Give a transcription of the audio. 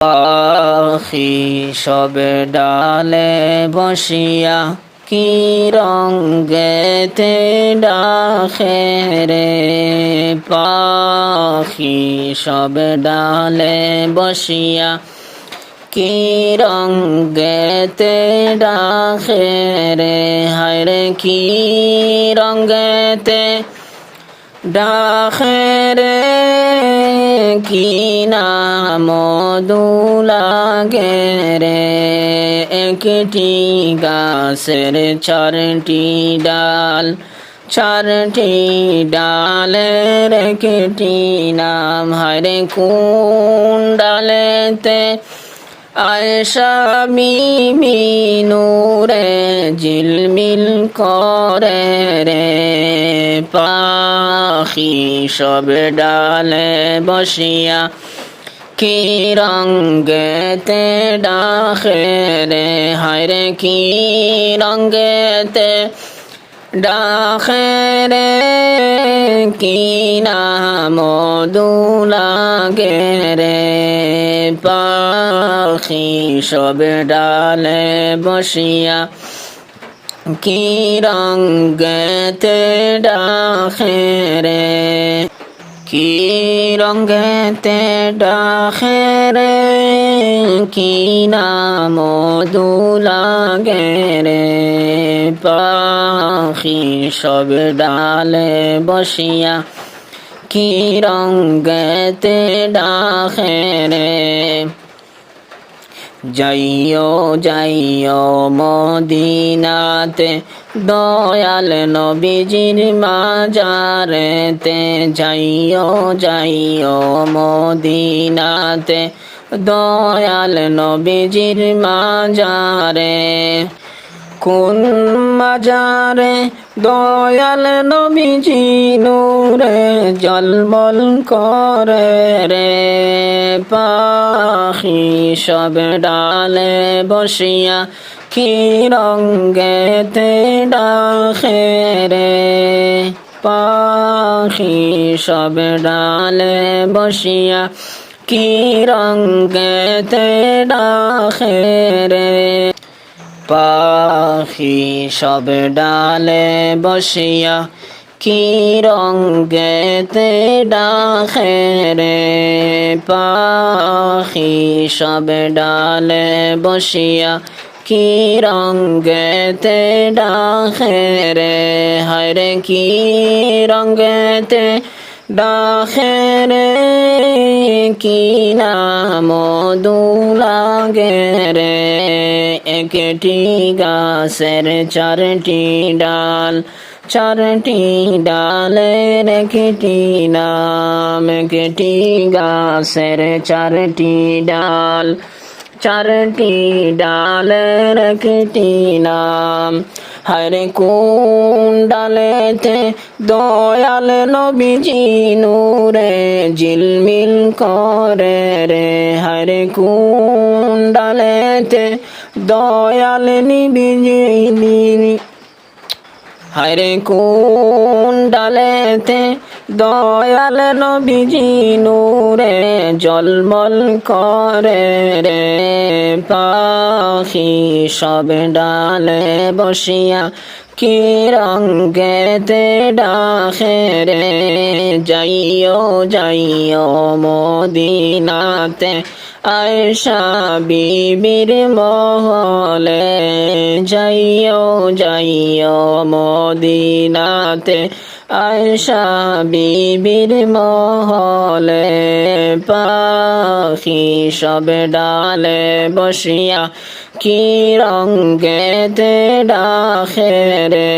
পাখি সব ডালে বসিয়া কি রঙ্গেতে ডাকে রে? পাখি সব ডালে বসিয়া কি রঙ্গেতে ডাকে রে? হায়রে কি রঙ্গেতে ডাখেরে কি নাম দুলাগে রে একটি গাছের চারটি ডাল চারটি ডালের একটি নাম হরে কোন ডালেতে আয়সা মিনুরে জিলমিল করে রে, পাখি সব ডালে বসিয়া কি রঙ্গেতে ডাকে রে? হায়রে কি রঙ্গেতে ডাকে রে কি নাম দুলাগে রে। পাখি সব ডালে বসিয়া কি রঙ্গেতে ডাকে রে? কি রঙ্গেতে ডাকে রে? কি নাম দুলাগে রে। পাখি সব ডালে বসিয়া কি রঙ্গেতে ডাকে রে? যাইও যাইও মদিনাতে, দয়াল নবীজির মাজারেতে। যাইও যাইও মদিনাতে, দয়াল নবীজির মাজারে। কোন মাজারে দয়াল নবীজি নূরে জলমল করে রে। পাখি সব ডালে বসিয়া কি রঙ্গেতে ডাকে রে। পাখি সব ডালে বসিয়া কি রঙ্গেতে ডাকে রে। পাখি সব ডালে বসিয়া কি রঙ্গেতে ডাকে রে? পাখি সব ডালে বসিয়া কি রঙ্গেতে ডাকে রে? হরে কি রঙ্গেতে ডাকে রে কি নাম দুলাগে রে একটি গাছের চারটি ডাল, চারটি ডালের একটি নাম, একটি গাছের চারটি ডাল, চারটি ডালের একটি নাম। হরে কোন ডালেতে দয়াল নবীজি নূরে জিলমিল করে রে। হরে কোন ডালেতে দয়াল নিবিজি হরে কোন ডালেতে দয়াল নবীজি নূরে, জলমল করে রে। পাখি সব ডালে বসিয়া কি রঙ্গেতে ডাকে রে? যাইও যাইও মদিনাতে আয়সা বিবির মহলে। যাইও যাইও মদিনাতে আয়সা বিবির মহলে পাখি সব ডালে বসিয়া কি রঙ্গেতে ডাকে রে?